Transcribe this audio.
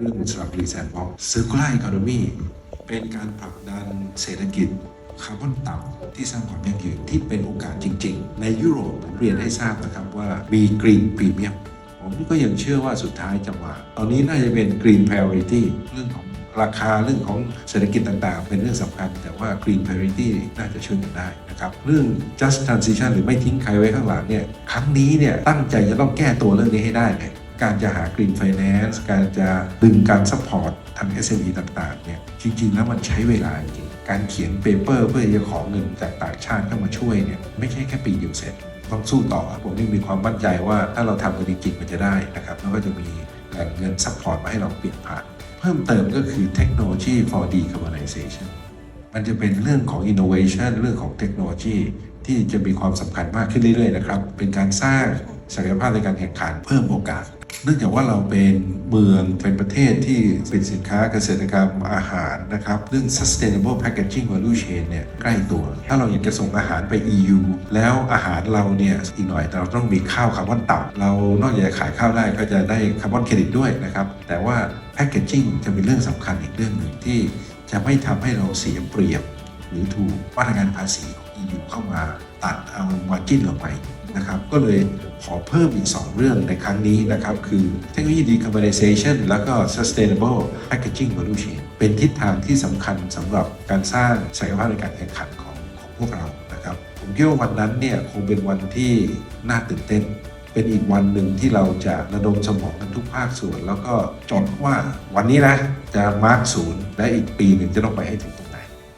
เรื่องสลับรีแซนบ็อก Circular Economy เป็นการผลักดันเศรษฐกิจคาร์บอนต่ำที่สร้างความยั่งยืนที่เป็นโอกาสจริง ๆ ในยุโรปผมเรียนให้ทราบนะครับว่ามี Green Premium ผมก็ยังเชื่อว่าสุดท้ายจะมาตอนนี้น่าจะเป็น Green Priority เรื่องของราคาเรื่องของเศรษฐกิจต่างๆ เป็นเรื่องสำคัญ แต่ว่า Green Priority น่าจะช่วยกันได้นะครับ เรื่อง Just Transition หรือไม่ทิ้งใครไว้ข้างหลังเนี่ย ครั้งนี้เนี่ยตั้งใจจะต้องแก้ตัวเรื่องนี้ให้ได้เลย การจะหา Green Finance การจะดึงการซัพพอร์ตทาง SME ต่างๆเนี่ยจริง ๆ แล้วมันใช้เวลาจริงการเขียนเปเปอร์เพื่อจะขอเงินจากต่างชาติเข้ามาช่วยเนี่ยไม่ใช่แค่ปีเดียวเสร็จ ต้องสู้ต่อผมนี่มีความมั่นใจว่าถ้าเราทำกันจริงๆมันจะได้นะครับแล้วก็จะมีแหล่งเงินซัพพอร์ตมาให้เราเปลี่ยนผ่าน เพิ่มเติมก็คือ Technology for Decarbonization มันจะเป็นเรื่องของ innovation เรื่องของเทคโนโลยีที่จะมีความสำคัญมากขึ้นเรื่อยๆนะครับเป็นการสร้างศักยภาพในการแข่งขันเพิ่มโอกาส เนื่องจากว่าเราเป็นเมืองเป็นประเทศที่เป็นสินค้าเกษตรกรรมอาหารนะครับเรื่อง sustainable packaging value chain เนี่ยใกล้ตัว ถ้าเราอยากจะส่งอาหารไป EU แล้วอาหารเราเนี่ยอีกหน่อยเราต้องมีข้าวคาร์บอนต่ำเรานอกจากจะขายข้าวได้ก็จะได้คาร์บอนเครดิตด้วยนะครับแต่ว่า packaging จะเป็นเรื่องสำคัญอีกเรื่องหนึ่งที่จะไม่ทำให้เราเสียเปรียบ หรือถูกมาตรการภาษีของ EU เข้ามาตัดเอามาจิ้นเราไป นะครับก็เลยขอเพิ่มอีก 2 เรื่องในครั้งนี้นะครับ คือเทคโนโลยี decarbonization แล้วก็ sustainable packaging value chain เป็นทิศทางที่สำคัญสำหรับการสร้างศักยภาพในการแข่งขันของของพวกเรานะครับผมคิดว่าวันนั้นเนี่ยคงเป็นวันที่น่าตื่นเต้น เป็นอีกวันหนึ่งที่เราจะระดมสมองกันทุกภาคส่วน แล้วก็จดว่าวันนี้นะจะมาร์กศูนย์และอีกปีหนึ่งจะต้องไปให้ถึงตรง